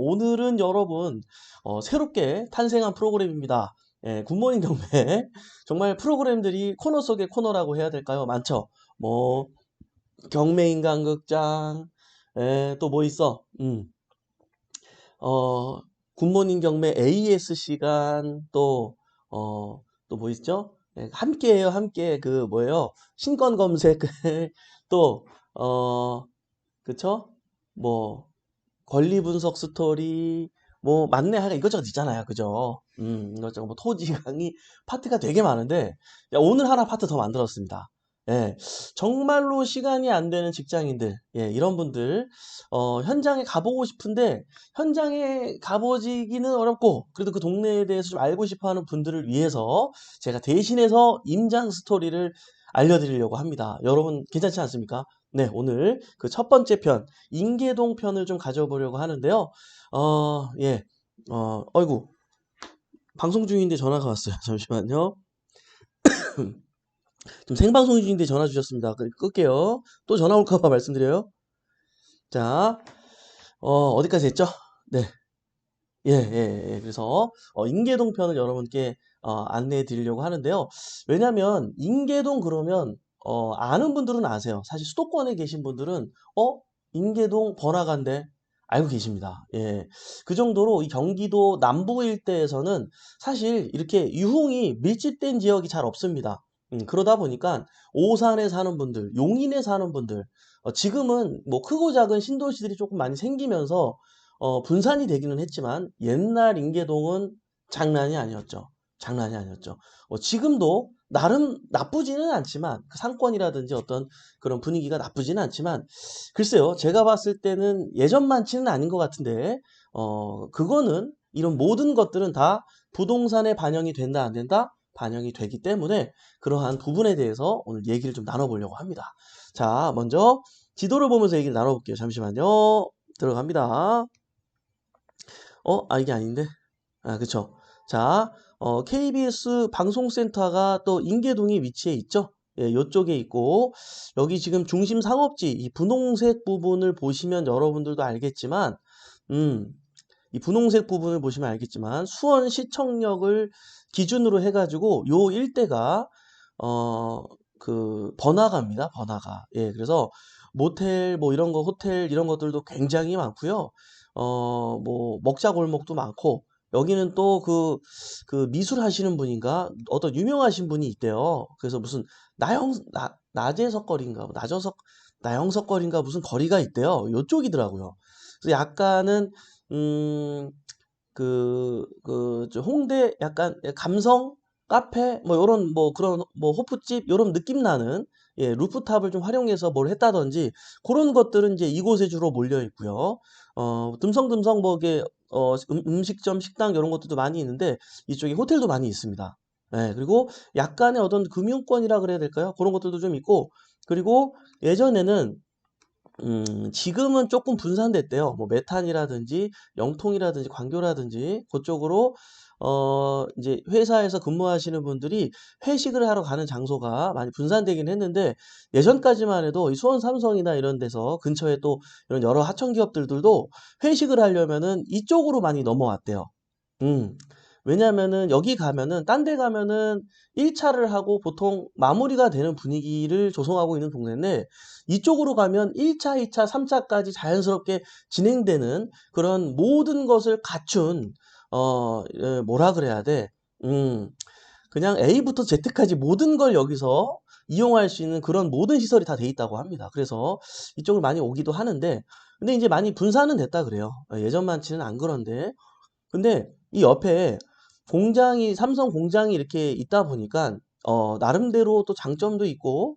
오늘은 여러분 어, 새롭게 탄생한 프로그램입니다. 예, 굿모닝 경매 정말 프로그램들이 코너 속의 코너라고 해야 될까요? 많죠. 뭐 경매인간극장 예, 또 뭐 있어? 음. 어, 굿모닝 경매 AS 시간 또 어, 또 뭐 있죠? 예, 함께해요, 함께 그 뭐예요? 신권 검색 또 어, 그쵸? 뭐 권리 분석 스토리 뭐 맞네 하여간 이것저것 있잖아요. 그죠? 음 이것저것 뭐 토지 강의 파트가 되게 많은데 야, 오늘 하나 파트 더 만들었습니다. 예. 정말로 시간이 안 되는 직장인들 예 이런 분들 어 현장에 가보고 싶은데 현장에 가보지기는 어렵고 그래도 그 동네에 대해서 좀 알고 싶어 하는 분들을 위해서 제가 대신해서 임장 스토리를 알려드리려고 합니다 여러분 괜찮지 않습니까 네, 오늘 그 첫 번째 편, 인계동 편을 좀 가져보려고 하는데요. 어, 예, 어, 어이구, 방송 중인데 전화가 왔어요. 잠시만요. 지금 생방송 중인데 전화 주셨습니다. 그, 끌게요. 또 전화 올까봐 말씀드려요. 자, 어, 어디까지 했죠? 네. 예, 예, 예. 그래서, 어, 인계동 편을 여러분께, 어, 안내해 드리려고 하는데요. 왜냐면, 인계동 그러면, 어, 아는 분들은 아세요. 사실 수도권에 계신 분들은, 어? 인계동 번화가인데? 알고 계십니다. 예. 그 정도로 이 경기도 남부 일대에서는 사실 이렇게 유흥이 밀집된 지역이 잘 없습니다. 음, 그러다 보니까 오산에 사는 분들, 용인에 사는 분들, 어, 지금은 뭐 크고 작은 신도시들이 조금 많이 생기면서 어, 분산이 되기는 했지만 옛날 인계동은 장난이 아니었죠. 장난이 아니었죠. 어, 지금도 나름 나쁘지는 않지만 그 상권이라든지 어떤 그런 분위기가 나쁘지는 않지만 글쎄요 제가 봤을 때는 예전만치는 아닌 것 같은데 어 그거는 이런 모든 것들은 다 부동산에 반영이 된다 안 된다 반영이 되기 때문에 그러한 부분에 대해서 오늘 얘기를 좀 나눠보려고 합니다. 자 먼저 지도를 보면서 얘기를 나눠볼게요. 잠시만요. 들어갑니다. 어 아 이게 아닌데? 아 그쵸. 자 어, KBS 방송센터가 또 인계동에 위치해 있죠. 예, 이쪽에 있고 여기 지금 중심 상업지 이 분홍색 부분을 보시면 여러분들도 알겠지만 음, 이 분홍색 부분을 보시면 알겠지만 수원 시청역을 기준으로 해가지고 요 일대가 어, 그 번화가입니다. 번화가. 예, 그래서 모텔 뭐 이런 거 호텔 이런 것들도 굉장히 많고요. 어, 뭐 먹자 골목도 많고 여기는 또 그, 그 미술 하시는 분인가? 어떤 유명하신 분이 있대요. 그래서 무슨 나영, 나, 나재석거리인가? 나저석, 나영석 거리인가? 무슨 거리가 있대요. 요쪽이더라고요. 그래서 약간은, 음, 그, 그, 저 홍대 약간 감성? 카페? 뭐 요런 뭐 그런 뭐 호프집? 요런 느낌 나는 예, 루프탑을 좀 활용해서 뭘 했다든지 그런 것들은 이제 이곳에 주로 몰려 있고요. 어, 듬성듬성 뭐 이게 어, 음, 식점 식당 이런 것들도 많이 있는데 이쪽에 호텔도 많이 있습니다. 네, 그리고 약간의 어떤 금융권이라 그래야 될까요? 그런 것들도 좀 있고 그리고 예전에는 음, 지금은 조금 분산됐대요. 뭐 메탄이라든지 영통이라든지 광교라든지 그쪽으로 어, 이제 회사에서 근무하시는 분들이 회식을 하러 가는 장소가 많이 분산되긴 했는데 예전까지만 해도 이 수원 삼성이나 이런 데서 근처에 또 이런 여러 하청 기업들도 회식을 하려면은 이쪽으로 많이 넘어왔대요. 음. 왜냐면은 여기 가면은 딴 데 가면은 1차를 하고 보통 마무리가 되는 분위기를 조성하고 있는 동네인데 이쪽으로 가면 1차, 2차, 3차까지 자연스럽게 진행되는 그런 모든 것을 갖춘 어, 예, 뭐라 그래야 돼? 음, 그냥 A부터 Z까지 모든 걸 여기서 이용할 수 있는 그런 모든 시설이 다 돼 있다고 합니다. 그래서 이쪽을 많이 오기도 하는데, 근데 이제 많이 분산은 됐다 그래요. 어, 예전만치는 안 그런데. 근데 이 옆에 공장이, 삼성 공장이 이렇게 있다 보니까, 어, 나름대로 또 장점도 있고,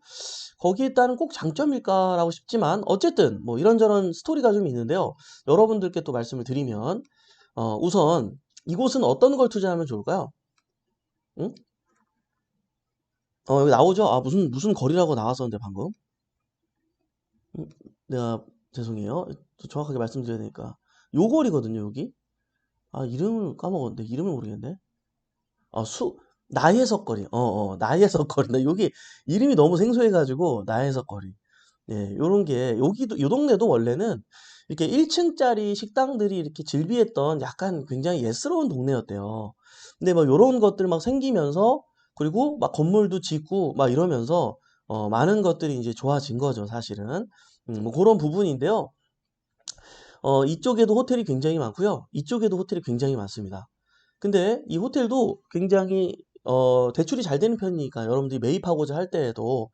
거기에 따른 꼭 장점일까라고 싶지만, 어쨌든 뭐 이런저런 스토리가 좀 있는데요. 여러분들께 또 말씀을 드리면, 어, 우선 이곳은 어떤 걸 투자하면 좋을까요? 응? 어, 여기 나오죠? 아, 무슨, 무슨 거리라고 나왔었는데, 방금. 음, 내가, 죄송해요. 정확하게 말씀드려야 되니까. 요 거리거든요, 여기. 아, 이름을 까먹었는데, 이름을 모르겠네. 아, 수, 나혜석 거리. 어, 어, 나혜석 거리. 나 여기 이름이 너무 생소해가지고, 나혜석 거리. 예, 요런 게 여기도 요 동네도 원래는 이렇게 1층짜리 식당들이 이렇게 즐비했던 약간 굉장히 예스러운 동네였대요. 근데 뭐 요런 것들 막 생기면서 그리고 막 건물도 짓고 막 이러면서 어, 많은 것들이 이제 좋아진 거죠, 사실은. 음, 뭐 그런 부분인데요. 어, 이쪽에도 호텔이 굉장히 많고요. 이쪽에도 호텔이 굉장히 많습니다. 근데 이 호텔도 굉장히 어, 대출이 잘 되는 편이니까 여러분들이 매입하고자 할 때에도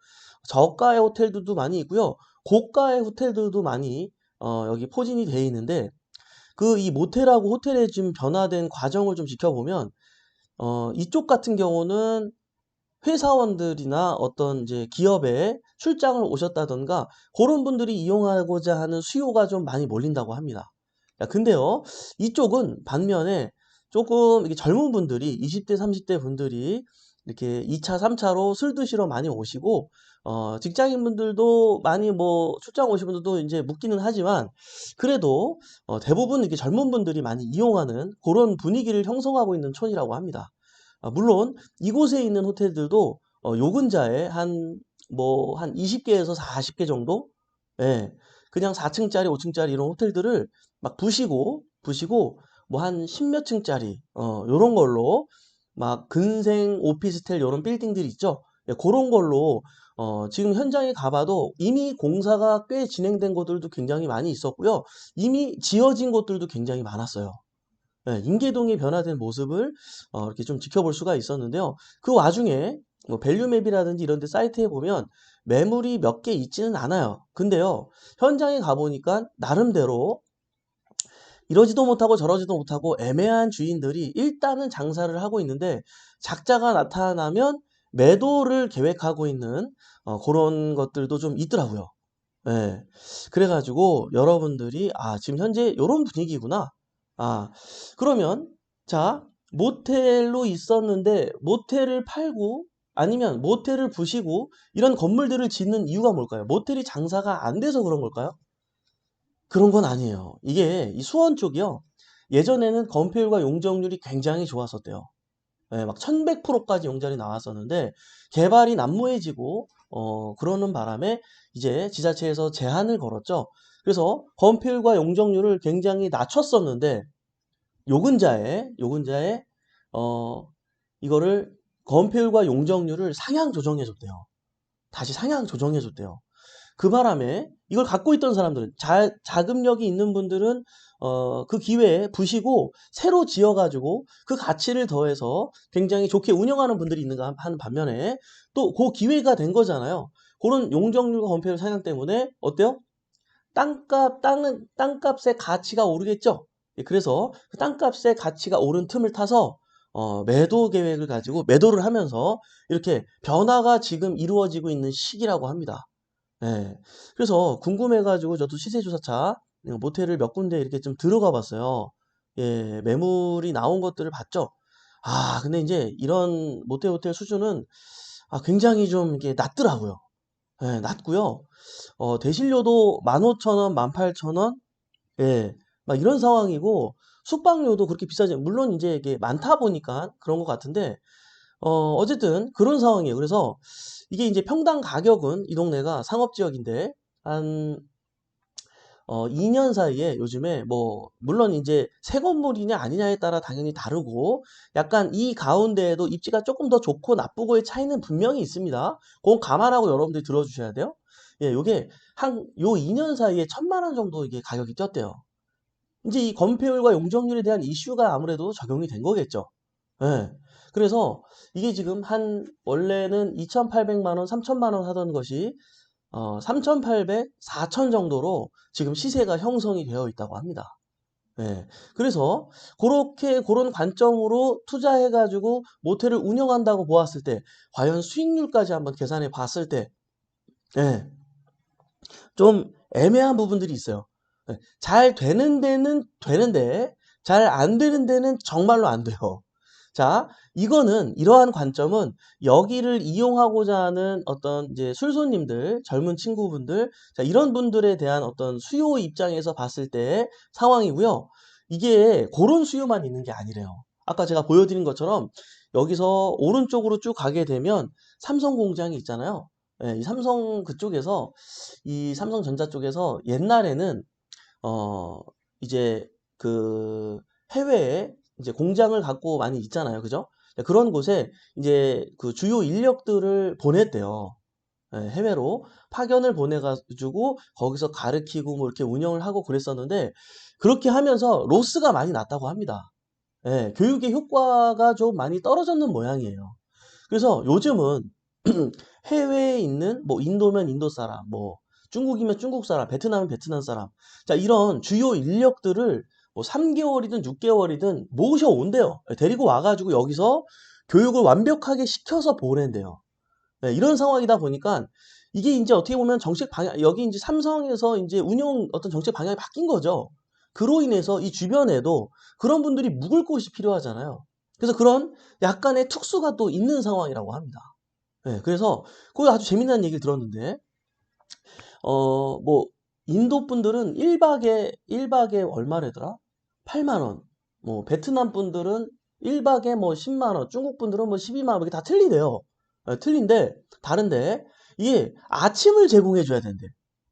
저가의 호텔들도 많이 있고요. 고가의 호텔들도 많이 어, 여기 포진이 되어 있는데 그 이 모텔하고 호텔의 좀 변화된 과정을 좀 지켜보면 어, 이쪽 같은 경우는 회사원들이나 어떤 이제 기업에 출장을 오셨다던가 그런 분들이 이용하고자 하는 수요가 좀 많이 몰린다고 합니다. 야, 근데요, 이쪽은 반면에 조금 젊은 분들이 20대, 30대 분들이 이렇게 2차, 3차로 술 드시러 많이 오시고 어, 직장인 분들도 많이 뭐 출장 오신 분들도 이제 묻기는 하지만 그래도 어, 대부분 이렇게 젊은 분들이 많이 이용하는 그런 분위기를 형성하고 있는 촌이라고 합니다. 아, 물론 이곳에 있는 호텔들도 어, 요 근자에 한 뭐 한 20개에서 40개 정도 예, 그냥 4층짜리, 5층짜리 이런 호텔들을 막 부시고 부시고 뭐 한 10몇 층짜리 어, 요런 걸로 막 근생 오피스텔 요런 빌딩들이 있죠. 예, 그런 걸로 어, 지금 현장에 가봐도 이미 공사가 꽤 진행된 곳들도 굉장히 많이 있었고요. 이미 지어진 곳들도 굉장히 많았어요. 예, 인계동이 변화된 모습을 어, 이렇게 좀 지켜볼 수가 있었는데요. 그 와중에 뭐 밸류맵이라든지 이런 데 사이트에 보면 매물이 몇 개 있지는 않아요. 근데요, 현장에 가보니까 나름대로 이러지도 못하고 저러지도 못하고 애매한 주인들이 일단은 장사를 하고 있는데 작자가 나타나면 매도를 계획하고 있는 어, 그런 것들도 좀 있더라고요. 예. 그래가지고 여러분들이 아 지금 현재 이런 분위기구나. 아 그러면 자 모텔로 있었는데 모텔을 팔고 아니면 모텔을 부시고 이런 건물들을 짓는 이유가 뭘까요? 모텔이 장사가 안 돼서 그런 걸까요? 그런 건 아니에요. 이게 이 수원 쪽이요. 예전에는 건폐율과 용적률이 굉장히 좋았었대요. 예, 막 1100%까지 용적이 나왔었는데 개발이 난무해지고 어, 그러는 바람에 이제 지자체에서 제한을 걸었죠. 그래서 건폐율과 용적률을 굉장히 낮췄었는데 요근자에 요근자에 어 이거를 건폐율과 용적률을 상향 조정해 줬대요. 다시 상향 조정해 줬대요. 그 바람에 이걸 갖고 있던 사람들은 자, 자금력이 있는 분들은 어, 그 기회에 부시고 새로 지어가지고 그 가치를 더해서 굉장히 좋게 운영하는 분들이 있는가 하는 반면에 또 그 기회가 된 거잖아요. 그런 용적률과 건폐율 상향 때문에 어때요? 땅값 땅은 땅값의 가치가 오르겠죠. 예, 그래서 그 땅값의 가치가 오른 틈을 타서 어, 매도 계획을 가지고 매도를 하면서 이렇게 변화가 지금 이루어지고 있는 시기라고 합니다. 네. 그래서 궁금해가지고 저도 시세조사차 모텔을 몇 군데 이렇게 좀 들어가 봤어요. 예, 매물이 나온 것들을 봤죠. 아, 근데 이제 이런 모텔 호텔 수준은 아, 굉장히 좀 이게 낮더라고요. 예, 낮고요. 어, 대실료도 15,000원, 18,000원? 예, 막 이런 상황이고, 숙박료도 그렇게 비싸지, 물론 이제 이게 많다 보니까 그런 것 같은데, 어, 어쨌든 그런 상황이에요. 그래서 이게 이제 평당 가격은 이 동네가 상업지역인데, 한, 어, 2년 사이에 요즘에 뭐, 물론 이제 새 건물이냐 아니냐에 따라 당연히 다르고, 약간 이 가운데에도 입지가 조금 더 좋고 나쁘고의 차이는 분명히 있습니다. 그건 감안하고 여러분들이 들어주셔야 돼요. 예, 요게 한, 요 2년 사이에 천만 원 정도 이게 가격이 뛰었대요. 이제 이 건폐율과 용적률에 대한 이슈가 아무래도 적용이 된 거겠죠. 예. 그래서 이게 지금 한 원래는 2,800만 원, 3천만 원 하던 것이 어, 3,800, 4,000 정도로 지금 시세가 형성이 되어 있다고 합니다. 예. 그래서 그렇게 그런 관점으로 투자해 가지고 모텔을 운영한다고 보았을 때 과연 수익률까지 한번 계산해 봤을 때 예. 좀 애매한 부분들이 있어요. 예. 잘 되는 데는 되는데 잘 안 되는 데는 정말로 안 돼요. 자, 이거는 이러한 관점은 여기를 이용하고자 하는 어떤 이제 술손님들, 젊은 친구분들, 자, 이런 분들에 대한 어떤 수요 입장에서 봤을 때 상황이고요. 이게 그런 수요만 있는 게 아니래요. 아까 제가 보여드린 것처럼 여기서 오른쪽으로 쭉 가게 되면 삼성 공장이 있잖아요. 예, 이 삼성 그쪽에서 이 삼성전자 쪽에서 옛날에는 어 이제 그 해외에 이제 공장을 갖고 많이 있잖아요. 그죠? 그런 곳에 이제 그 주요 인력들을 보냈대요. 예, 해외로 파견을 보내가지고 거기서 가르치고 뭐 이렇게 운영을 하고 그랬었는데 그렇게 하면서 로스가 많이 났다고 합니다. 예, 교육의 효과가 좀 많이 떨어졌는 모양이에요. 그래서 요즘은 해외에 있는 뭐 인도면 인도 사람, 뭐 중국이면 중국 사람, 베트남은 베트남 사람. 자, 이런 주요 인력들을 뭐 3개월이든 6개월이든 모셔온대요. 데리고 와가지고 여기서 교육을 완벽하게 시켜서 보낸대요. 네, 이런 상황이다 보니까 이게 이제 어떻게 보면 정책 방향, 여기 이제 삼성에서 이제 운영 어떤 정책 방향이 바뀐 거죠. 그로 인해서 이 주변에도 그런 분들이 묵을 곳이 필요하잖아요. 그래서 그런 약간의 특수가 또 있는 상황이라고 합니다. 네, 그래서 그거 아주 재미난 얘기를 들었는데, 어, 뭐, 인도 분들은 1박에, 1박에 얼마래더라? 8만원. 뭐, 베트남 분들은 1박에 뭐 10만원, 중국 분들은 뭐 12만원, 이게 다 틀리대요. 네, 틀린데, 다른데, 이게 아침을 제공해 줘야 된대.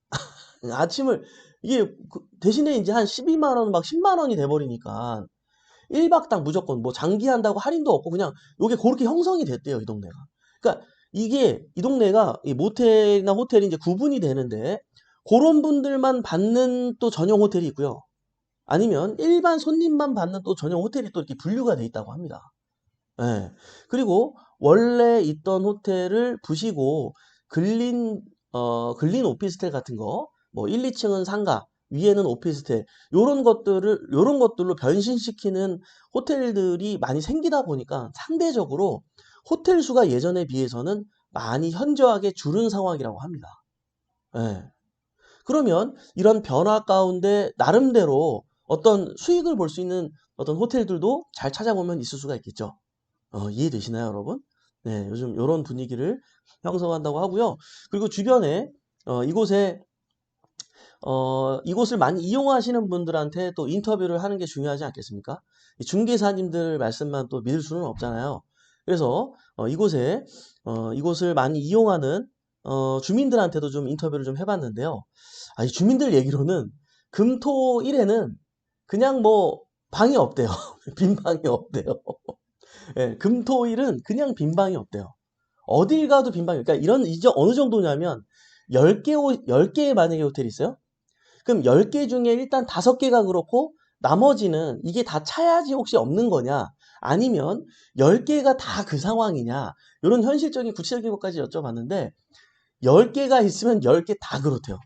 아침을, 이게 그 대신에 이제 한 12만원, 막 10만원이 돼버리니까, 1박당 무조건 뭐 장기한다고 할인도 없고 그냥 요게 그렇게 형성이 됐대요, 이 동네가. 그러니까 이게 이 동네가 이 모텔이나 호텔이 이제 구분이 되는데 그런 분들만 받는 또 전용 호텔이 있고요. 아니면 일반 손님만 받는 또 전용 호텔이 또 이렇게 분류가 돼 있다고 합니다. 예. 그리고 원래 있던 호텔을 부시고 근린 어 근린 오피스텔 같은 거 뭐 1, 2층은 상가, 위에는 오피스텔 요런 것들을 요런 것들로 변신시키는 호텔들이 많이 생기다 보니까 상대적으로 호텔 수가 예전에 비해서는 많이 현저하게 줄은 상황이라고 합니다. 예. 그러면 이런 변화 가운데 나름대로 어떤 수익을 볼 수 있는 어떤 호텔들도 잘 찾아보면 있을 수가 있겠죠. 어, 이해되시나요, 여러분? 네, 요즘 이런 분위기를 형성한다고 하고요. 그리고 주변에 어, 이곳에 어, 이곳을 많이 이용하시는 분들한테 또 인터뷰를 하는 게 중요하지 않겠습니까? 중개사님들 말씀만 또 믿을 수는 없잖아요. 그래서 어, 이곳에 어, 이곳을 많이 이용하는 어, 주민들한테도 좀 인터뷰를 좀 해봤는데요. 아, 이 주민들 얘기로는 금토 일에는 그냥 뭐 방이 없대요. 빈 방이 없대요. 예, 금토일은 그냥 빈 방이 없대요. 어딜 가도 빈 방이. 그러니까 이런 이제 어느 정도냐면 10개 10개의 만약에 호텔이 있어요. 그럼 10개 중에 일단 5개가 그렇고 나머지는 이게 다 차야지 혹시 없는 거냐? 아니면 10개가 다 그 상황이냐? 이런 현실적인 구체적인 것까지 여쭤봤는데 10개가 있으면 10개 다 그렇대요.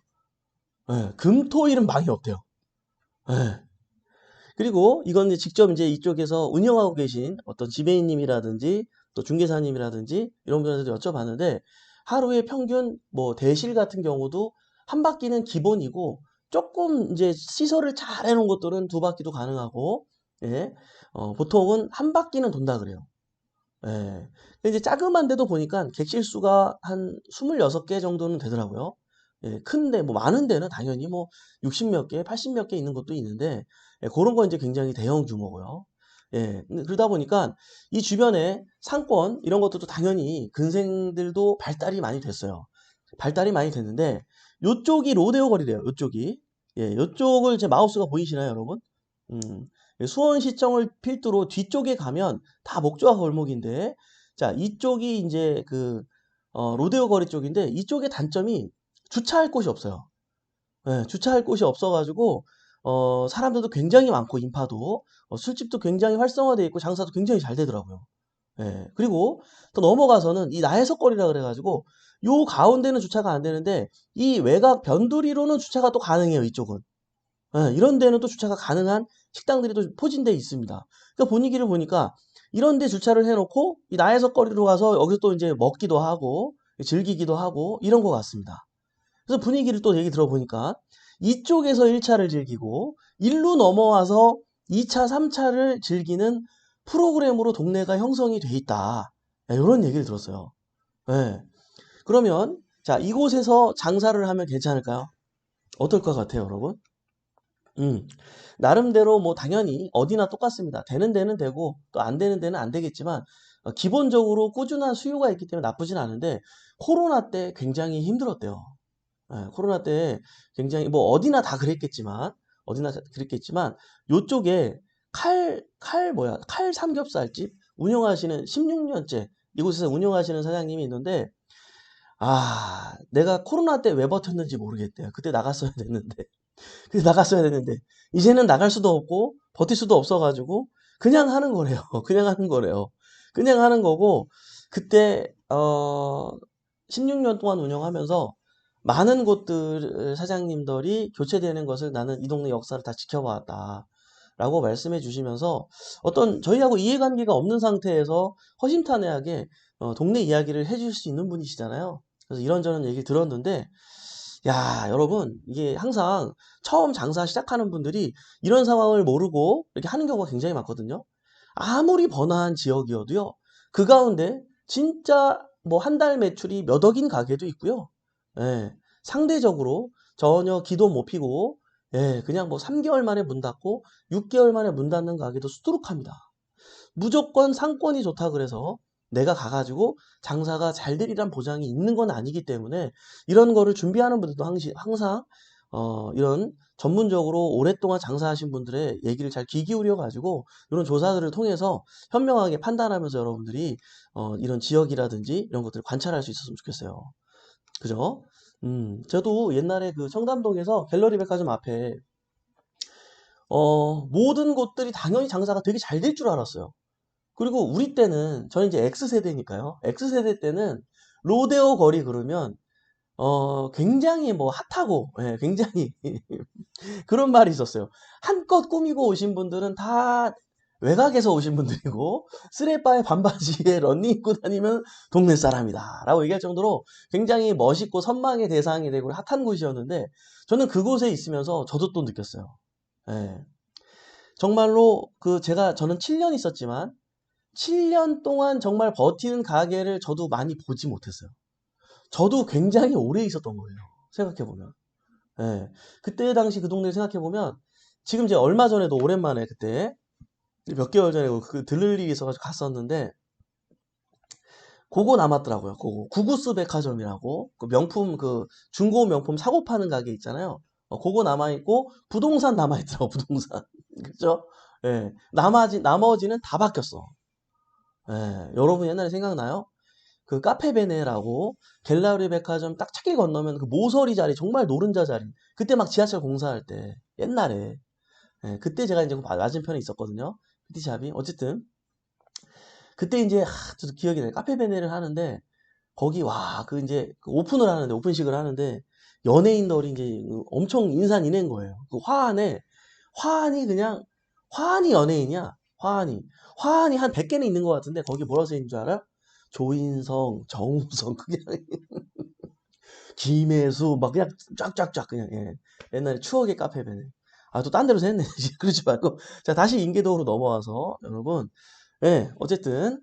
네, 금토일은 방이 없대요. 네. 그리고 이건 이제 직접 이제 이쪽에서 운영하고 계신 어떤 지배인님이라든지 또 중개사님이라든지 이런 분들한테 여쭤봤는데 하루에 평균 뭐 대실 같은 경우도 한 바퀴는 기본이고 조금 이제 시설을 잘 해놓은 것들은 두 바퀴도 가능하고 예, 어, 보통은 한 바퀴는 돈다 그래요. 예. 근데 이제 자그만 데도 보니까 객실 수가 한 26개 정도는 되더라고요. 예, 큰데 뭐 많은 데는 당연히 뭐 60몇 개, 80몇 개 있는 것도 있는데 예, 그런 건 이제 굉장히 대형 규모고요. 예, 그러다 보니까 이 주변에 상권 이런 것들도 당연히 근생들도 발달이 많이 됐어요. 발달이 많이 됐는데 요쪽이 로데오 거리래요. 요쪽이. 예, 요쪽을 제 마우스가 보이시나요, 여러분? 음, 수원시청을 필두로 뒤쪽에 가면 다 목조와 골목인데, 자, 이쪽이 이제 그, 어, 로데오 거리 쪽인데, 이쪽의 단점이 주차할 곳이 없어요. 예, 주차할 곳이 없어가지고, 어, 사람들도 굉장히 많고, 인파도, 어, 술집도 굉장히 활성화되어 있고, 장사도 굉장히 잘 되더라고요. 예, 그리고 또 넘어가서는 이 나해석거리라 그래가지고, 요 가운데는 주차가 안 되는데 이 외곽 변두리로는 주차가 또 가능해요 이쪽은 네, 이런 데는 또 주차가 가능한 식당들이 또 포진되어 있습니다 그러니까 분위기를 보니까 이런 데 주차를 해놓고 이 나해석 거리로 가서 여기서 또 이제 먹기도 하고 즐기기도 하고 이런 것 같습니다 그래서 분위기를 또 얘기 들어보니까 이쪽에서 1차를 즐기고 일로 넘어와서 2차, 3차를 즐기는 프로그램으로 동네가 형성이 돼 있다 네, 이런 얘기를 들었어요 네. 그러면 자 이곳에서 장사를 하면 괜찮을까요? 어떨 것 같아요 여러분? 음, 나름대로 뭐 당연히 어디나 똑같습니다. 되는 데는 되고 또 안 되는 데는 안 되겠지만 어, 기본적으로 꾸준한 수요가 있기 때문에 나쁘진 않은데 코로나 때 굉장히 힘들었대요. 예, 코로나 때 굉장히 뭐 어디나 다 그랬겠지만 어디나 다 그랬겠지만 요쪽에 칼, 칼 뭐야 칼 삼겹살집 운영하시는 16년째 이곳에서 운영하시는 사장님이 있는데 아 내가 코로나 때 왜 버텼는지 모르겠대요. 그때 나갔어야 됐는데 그래서 나갔어야 됐는데 이제는 나갈 수도 없고 버틸 수도 없어가지고 그냥 하는 거래요. 그냥 하는 거래요. 그냥 하는 거고 그때 어 16년 동안 운영하면서 많은 곳들 사장님들이 교체되는 것을 나는 이 동네 역사를 다 지켜봤다. 라고 말씀해 주시면서 어떤 저희하고 이해관계가 없는 상태에서 허심탄회하게 어, 동네 이야기를 해줄 수 있는 분이시잖아요. 그래서 이런저런 얘기 들었는데 야, 여러분, 이게 항상 처음 장사 시작하는 분들이 이런 상황을 모르고 이렇게 하는 경우가 굉장히 많거든요. 아무리 번화한 지역이어도요, 그 가운데 진짜 뭐 한 달 매출이 몇 억인 가게도 있고요. 예, 상대적으로 전혀 기도 못 피고, 예, 그냥 뭐 3개월 만에 문 닫고 6개월 만에 문 닫는 가게도 수두룩합니다. 무조건 상권이 좋다 그래서 내가 가가지고 장사가 잘 되리란 보장이 있는 건 아니기 때문에 이런 거를 준비하는 분들도 항상 어, 이런 전문적으로 오랫동안 장사하신 분들의 얘기를 잘 귀 기울여 가지고 이런 조사들을 통해서 현명하게 판단하면서 여러분들이 어, 이런 지역이라든지 이런 것들을 관찰할 수 있었으면 좋겠어요. 그죠? 음, 저도 옛날에 그 청담동에서 갤러리 백화점 앞에 어, 모든 곳들이 당연히 장사가 되게 잘 될 줄 알았어요. 그리고 우리 때는 저는 이제 X세대니까요. X세대 때는 로데오 거리 그러면 어 굉장히 뭐 핫하고 예, 굉장히 그런 말이 있었어요. 한껏 꾸미고 오신 분들은 다 외곽에서 오신 분들이고 쓰레빠에 반바지에 런닝 입고 다니면 동네 사람이다 라고 얘기할 정도로 굉장히 멋있고 선망의 대상이 되고 핫한 곳이었는데 저는 그곳에 있으면서 저도 또 느꼈어요. 예. 정말로 그 제가 저는 7년 있었지만 7년 동안 정말 버티는 가게를 저도 많이 보지 못했어요. 저도 굉장히 오래 있었던 거예요. 생각해보면. 예. 그때 당시 그 동네 생각해보면, 지금 제가 얼마 전에도 오랜만에 그때, 몇 개월 전에 그 들를 일이 있어가지고 갔었는데, 그거 남았더라고요. 그거. 구구스 백화점이라고, 그 명품, 그 중고 명품 사고 파는 가게 있잖아요. 어, 그거 남아 있고, 부동산 남아 있더라고, 부동산. 그죠? 예. 나머지, 나머지는 다 바뀌었어. 예. 여러분 옛날에 생각나요? 그 카페베네라고 갤러리 백화점 딱 찾길 건너면 그 모서리 자리 정말 노른자 자리 그때 막 지하철 공사할 때 옛날에 예, 그때 제가 이제 그 맞은편에 있었거든요 PT샵이 어쨌든. 그때 이제 하, 저도 기억이 나요. 카페베네를 하는데 거기 와 그 이제 그 오픈을 하는데 오픈식을 하는데 연예인들이 이제 그 엄청 인산인해인 거예요. 그 화환에 화환이 그냥 화환이 연예인이야. 화환이. 화환이 한 100개는 있는 것 같은데 거기 뭐라고 써있는 줄 알아? 조인성, 정우성, 그냥 김혜수 막 그냥 쫙쫙쫙 그냥 예. 옛날에 추억의 카페베네. 아 또 딴 데로 했네. 그러지 말고 자 다시 인계도로 넘어와서 여러분 예 어쨌든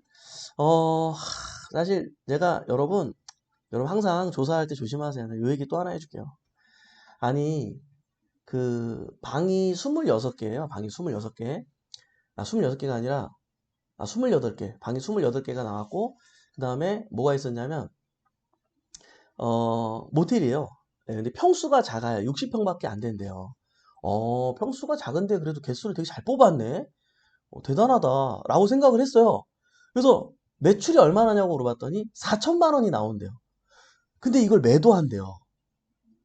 어 사실 내가 여러분 여러분 항상 조사할 때 조심하세요. 요 얘기 또 하나 해줄게요. 아니 그 방이 26개예요. 방이 26개. 아 26개가 아니라 아 28개. 방이 28개가 나왔고 그 다음에 뭐가 있었냐면 어 모텔이에요. 예, 근데 평수가 작아요. 60평밖에 안 된대요. 어 평수가 작은데 그래도 개수를 되게 잘 뽑았네. 어, 대단하다. 라고 생각을 했어요. 그래서 매출이 얼마나냐고 물어봤더니 4천만 원이 나온대요. 근데 이걸 매도한대요.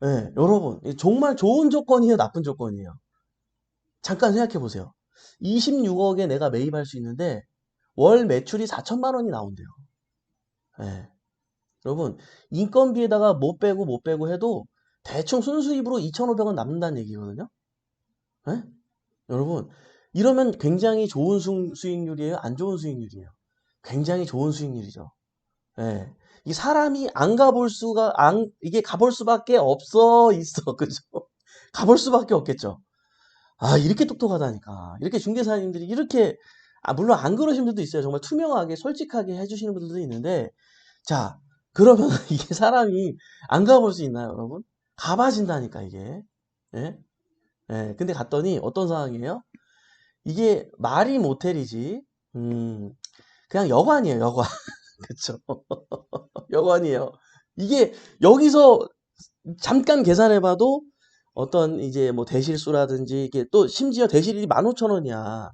예, 여러분 정말 좋은 조건이에요, 나쁜 조건이에요. 잠깐 생각해 보세요. 26억에 내가 매입할 수 있는데 월 매출이 4천만 원이 나온대요. 예. 여러분, 인건비에다가 못 빼고 못 빼고 해도 대충 순수입으로 2,500원 남는다는 얘기거든요. 예? 여러분, 이러면 굉장히 좋은 수, 수익률이에요? 안 좋은 수익률이에요? 굉장히 좋은 수익률이죠. 예. 이 사람이 안 가볼 수가, 안, 이게 가볼 수밖에 없어, 있어. 그죠? 가볼 수밖에 없겠죠. 아, 이렇게 똑똑하다니까. 이렇게 중개사님들이 이렇게, 아, 물론 안 그러신 분들도 있어요. 정말 투명하게, 솔직하게 해주시는 분들도 있는데, 자, 그러면 이게 사람이 안 가볼 수 있나요, 여러분? 가봐진다니까, 이게. 예? 예, 근데 갔더니 어떤 상황이에요? 이게 말이 모텔이지, 음, 그냥 여관이에요, 여관. 그쵸. 여관이에요. 이게 여기서 잠깐 계산해봐도 어떤 이제 뭐 대실수라든지 이게 또 심지어 대실이 15,000원이야.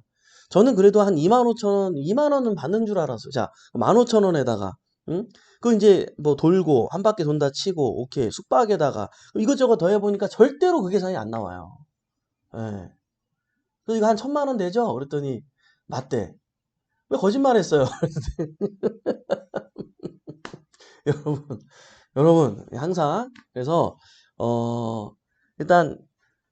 저는 그래도 한 25,000원, 2만원은 받는 줄 알았어요. 자, 15,000원에다가, 응? 그 이제 뭐 돌고, 한 바퀴 돈다 치고, 오케이. 숙박에다가, 이것저것 더해보니까 절대로 그 계산이 안 나와요. 예. 그래서 이거 한 천만 원 되죠? 그랬더니, 맞대. 왜 거짓말 했어요? 여러분, 여러분, 항상, 그래서, 어, 일단,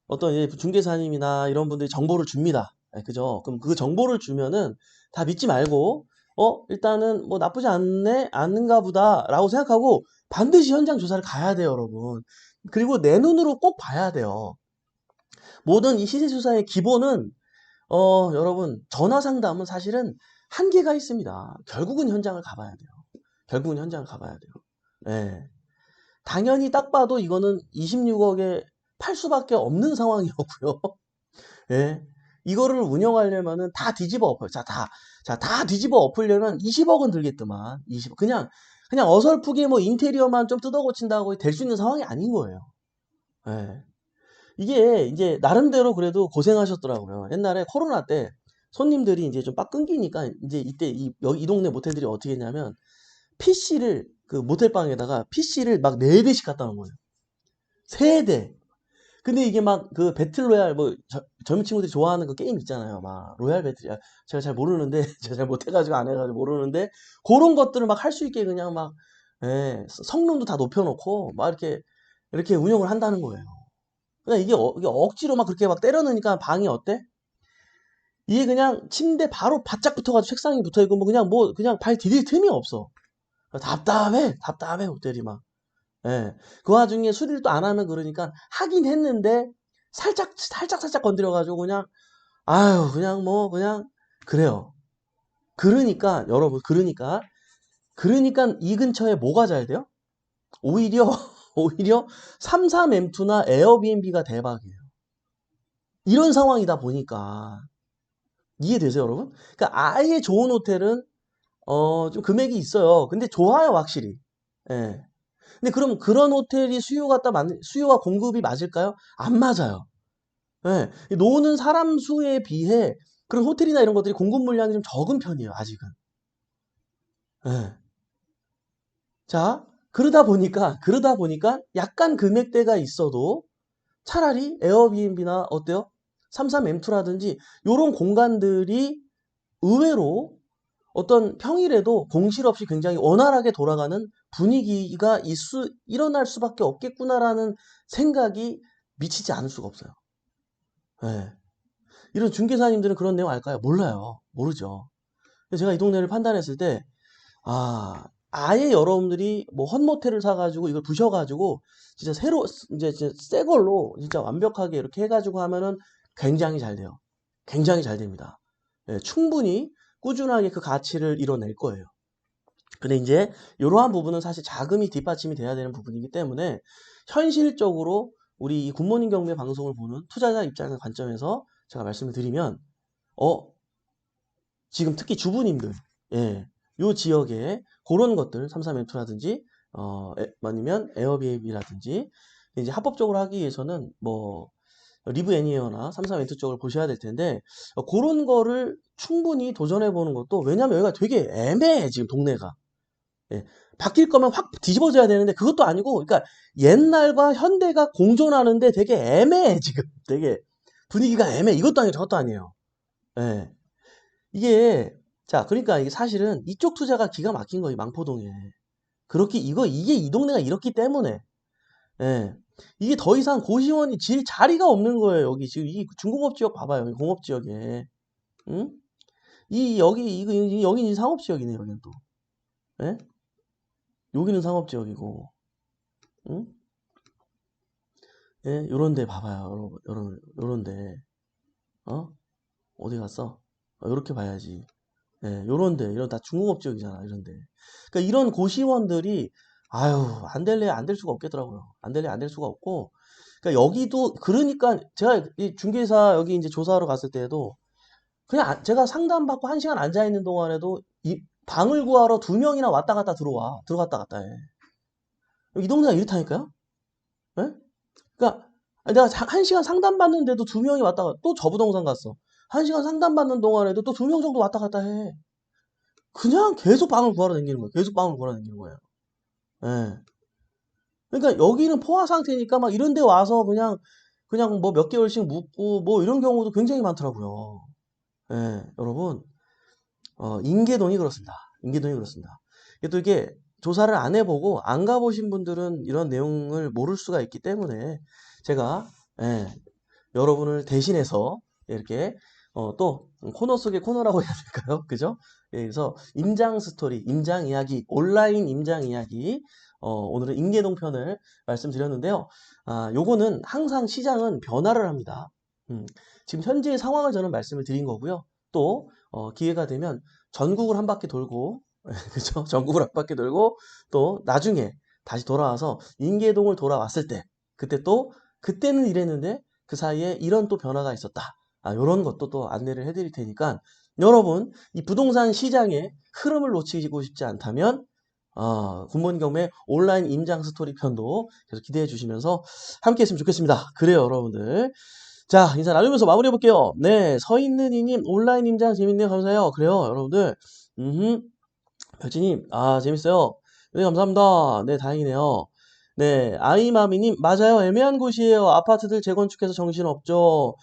어떤 중개사님이나 이런 분들이 정보를 줍니다. 예, 그죠? 그럼 그 정보를 주면은 다 믿지 말고, 어, 일단은 뭐 나쁘지 않네, 않는가 보다, 라고 생각하고 반드시 현장 조사를 가야 돼요, 여러분. 그리고 내 눈으로 꼭 봐야 돼요. 모든 이 시세 조사의 기본은, 어, 여러분, 전화 상담은 사실은 한계가 있습니다. 결국은 현장을 가봐야 돼요. 결국은 현장을 가봐야 돼요. 예. 당연히 딱 봐도 이거는 26억에 팔 수밖에 없는 상황이었고요. 예. 이거를 운영하려면은 다 뒤집어 엎어요. 자, 다. 자, 다 뒤집어 엎으려면 20억은 들겠더만. 20. 그냥, 그냥 어설프게 뭐 인테리어만 좀 뜯어 고친다고 될 수 있는 상황이 아닌 거예요. 예. 이게 이제 나름대로 그래도 고생하셨더라고요. 옛날에 코로나 때 손님들이 이제 좀 빡 끊기니까 이제 이때 이, 여기 이 동네 모텔들이 어떻게 했냐면 PC를 그 모텔방에다가 PC를 막 4대씩 갖다 놓은 거예요. 3대. 근데 이게 막 그 배틀로얄 뭐 저- 젊은 친구들이 좋아하는 그 게임 있잖아요. 막 로얄 배틀. 아, 제가 잘 모르는데 제가 잘 못해가지고 안 해가지고 모르는데 그런 것들을 막 할 수 있게 그냥 막 예, 성능도 다 높여놓고 막 이렇게 이렇게 운영을 한다는 거예요. 이게, 어- 이게 억지로 막 그렇게 막 때려 넣으니까 방이 어때? 이게 그냥 침대 바로 바짝 붙어가지고 책상이 붙어있고 뭐 그냥 뭐 그냥 발 디딜 틈이 없어. 답답해, 답답해 호텔이 막. 예. 그 와중에 수리를 또 안 하면 그러니까 하긴 했는데 살짝 살짝 살짝 건드려 가지고 그냥 아유 그냥 뭐 그냥 그래요. 그러니까 여러분 그러니까 그러니까 이 근처에 뭐가 잘 돼요? 오히려 오히려 33M2나 에어비앤비가 대박이에요. 이런 상황이다 보니까 이해되세요, 여러분? 그러니까 아예 좋은 호텔은 어 좀 금액이 있어요. 근데 좋아요, 확실히. 예. 근데 그럼 그런 호텔이 수요가 딱 맞, 수요와 공급이 맞을까요? 안 맞아요. 예. 노는 사람 수에 비해 그런 호텔이나 이런 것들이 공급 물량이 좀 적은 편이에요, 아직은. 예. 자, 그러다 보니까, 그러다 보니까 약간 금액대가 있어도 차라리 에어비앤비나 어때요? 33M2라든지 요런 공간들이 의외로 어떤 평일에도 공실 없이 굉장히 원활하게 돌아가는 분위기가 있수, 일어날 수밖에 없겠구나라는 생각이 미치지 않을 수가 없어요. 예. 이런 중개사님들은 그런 내용 알까요? 몰라요. 모르죠. 제가 이 동네를 판단했을 때, 아, 아예 여러분들이 뭐 헛모텔을 사가지고 이걸 부셔가지고 진짜 새로, 이제 새 걸로 진짜 완벽하게 이렇게 해가지고 하면은 굉장히 잘 돼요. 굉장히 잘 됩니다. 예, 충분히 꾸준하게 그 가치를 이뤄낼 거예요. 근데 이제 이러한 부분은 사실 자금이 뒷받침이 돼야 되는 부분이기 때문에 현실적으로 우리 이 굿모닝 경매 방송을 보는 투자자 입장의 관점에서 제가 말씀을 드리면 어 지금 특히 주부님들 예, 요 지역에 그런 것들 33M2라든지 어 에- 아니면 에어비앤비라든지 이제 합법적으로 하기 위해서는 뭐 리브 애니어나 33M2 쪽을 보셔야 될 텐데 어, 그런 거를 충분히 도전해 보는 것도 왜냐면 여기가 되게 애매해 지금 동네가. 예, 바뀔 거면 확 뒤집어져야 되는데 그것도 아니고 그러니까 옛날과 현대가 공존하는데 되게 애매해 지금. 되게 분위기가 애매해. 이것도 아니고 저것도 아니에요. 예. 이게 자 그러니까 이게 사실은 이쪽 투자가 기가 막힌 거예요 망포동에 그렇게 이거 이게 이 동네가 이렇기 때문에 예. 이게 더 이상 고시원이 질 자리가 없는 거예요 여기 지금 이 중공업 지역 봐봐요 공업 지역에 응? 이 여기 이거 이- 여기는 상업 지역이네 여기는 또 예? 여기는 상업 지역이고 응? 예, 요런 데 봐봐요 여러분 요런 요런 데 어? 어디 갔어? 어, 요렇게 봐야지 예, 요런데, 이런 다 중공업 지역이잖아, 이런데. 그러니까 이런 고시원들이, 아유, 안 될래, 안 될 수가 없겠더라고요. 안 될래, 안 될 수가 없고, 그러니까 여기도 그러니까 제가 이 중개사 여기 이제 조사하러 갔을 때에도 그냥 안- 제가 상담 받고 한 시간 앉아 있는 동안에도 이 방을 구하러 두 명이나 왔다 갔다 들어와 들어갔다 갔다 해. 이 동네가 이렇다니까요? 예? 그러니까 내가 자- 한 시간 상담 받는데도 두 명이 왔다 갔다 또저 부동산 갔어. 한 시간 상담받는 동안에도 또 두 명 정도 왔다 갔다 해. 그냥 계속 방을 구하러 다니는 거예요. 계속 방을 구하러 다니는 거예요. 예. 그러니까 여기는 포화 상태니까 막 이런 데 와서 그냥 그냥 뭐 몇 개월씩 묵고 뭐 이런 경우도 굉장히 많더라고요. 예, 여러분, 어, 인계동이 그렇습니다. 인계동이 그렇습니다. 이게 또 이게 조사를 안 해보고 안 가보신 분들은 이런 내용을 모를 수가 있기 때문에 제가 예, 여러분을 대신해서 이렇게 어, 또 코너 속의 코너라고 해야 될까요? 그죠? 예, 그래서 임장 스토리, 임장 이야기, 온라인 임장 이야기 어, 오늘은 인계동 편을 말씀드렸는데요. 아, 요거는 항상 시장은 변화를 합니다. 음, 지금 현재의 상황을 저는 말씀을 드린 거고요. 또 어, 기회가 되면 전국을 한 바퀴 돌고 그죠? 전국을 한 바퀴 돌고 또 나중에 다시 돌아와서 인계동을 돌아왔을 때 그때 또 그때는 이랬는데 그 사이에 이런 또 변화가 있었다. 아, 요런 것도 또 안내를 해드릴 테니까 여러분 이 부동산 시장의 흐름을 놓치고 싶지 않다면 어, 굿모닝 경매 온라인 임장 스토리 편도 계속 기대해 주시면서 함께 했으면 좋겠습니다. 그래요, 여러분들. 자, 인사 나누면서 마무리해 볼게요. 네, 서 있는 이님 온라인 임장 재밌네요. 감사해요. 그래요, 여러분들. 음, 별지님, 아, 재밌어요. 네, 감사합니다. 네, 다행이네요. 네, 아이마미님, 맞아요. 애매한 곳이에요. 아파트들 재건축해서 정신없죠.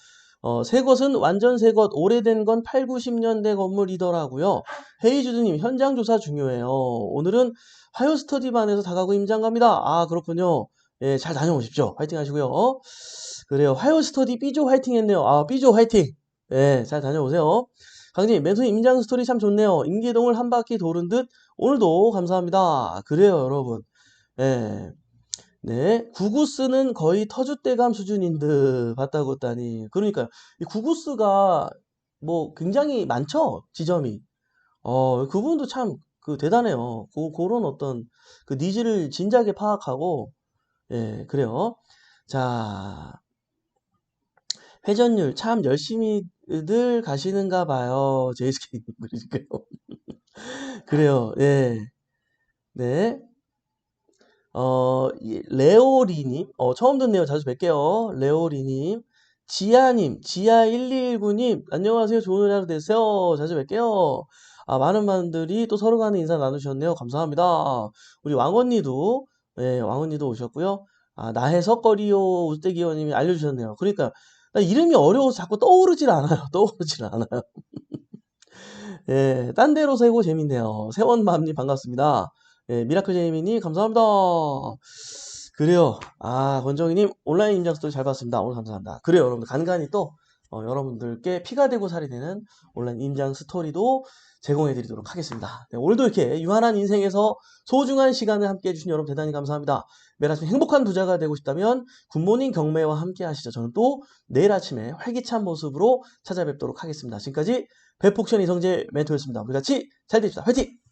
어, 새 것은 완전 새 것, 오래된 건 8, 90년대 건물이더라고요. 헤이주드님, 현장 조사 중요해요. 오늘은 화요 스터디반에서 다가구 임장 갑니다. 아, 그렇군요. 예, 잘 다녀오십시오. 화이팅 하시고요. 그래요. 화요 스터디 삐조 화이팅 했네요. 아, 삐조 화이팅. 예, 잘 다녀오세요. 강진님, 멘토님 임장 스토리 참 좋네요. 인계동을 한 바퀴 도른 듯 오늘도 감사합니다. 그래요, 여러분. 예. 네, 구구스는 거의 터줏대감 수준인 듯 봤다고 했다니. 그러니까요. 이 구구스가 뭐 굉장히 많죠, 지점이. 어, 그분도 참 그 대단해요. 그, 그런 어떤 그 니즈를 진작에 파악하고, 예, 그래요. 자, 회전율 참 열심히들 가시는가 봐요. JSK님 그러니까요. 그래요. 예. 네. 어, 이 레오리님, 어, 처음 듣네요. 자주 뵐게요. 레오리님, 지아님, 지아1219님, 안녕하세요. 좋은 하루 되세요. 자주 뵐게요. 아, 많은 분들이 또 서로 간에 인사 나누셨네요. 감사합니다. 우리 왕언니도, 예, 왕언니도 오셨고요. 아, 나해석거리요, 우대기원님이 알려주셨네요. 그러니까, 나 이름이 어려워서 자꾸 떠오르질 않아요. 떠오르질 않아요. 예, 딴 데로 세고 재밌네요. 세원맘님 반갑습니다. 예, 미라클 제이미님 감사합니다. 그래요. 아, 권정희님 온라인 임장 스토리 잘 봤습니다. 오늘 감사합니다. 그래요, 여러분들 간간히 또 어, 여러분들께 피가 되고 살이 되는 온라인 임장 스토리도 제공해드리도록 하겠습니다. 네, 오늘도 이렇게 유한한 인생에서 소중한 시간을 함께 해주신 여러분 대단히 감사합니다. 매일 아침 행복한 부자가 되고 싶다면 굿모닝 경매와 함께 하시죠. 저는 또 내일 아침에 활기찬 모습으로 찾아뵙도록 하겠습니다. 지금까지 배폭션 이성재 멘토였습니다. 우리 같이 잘 됩시다. 화이팅!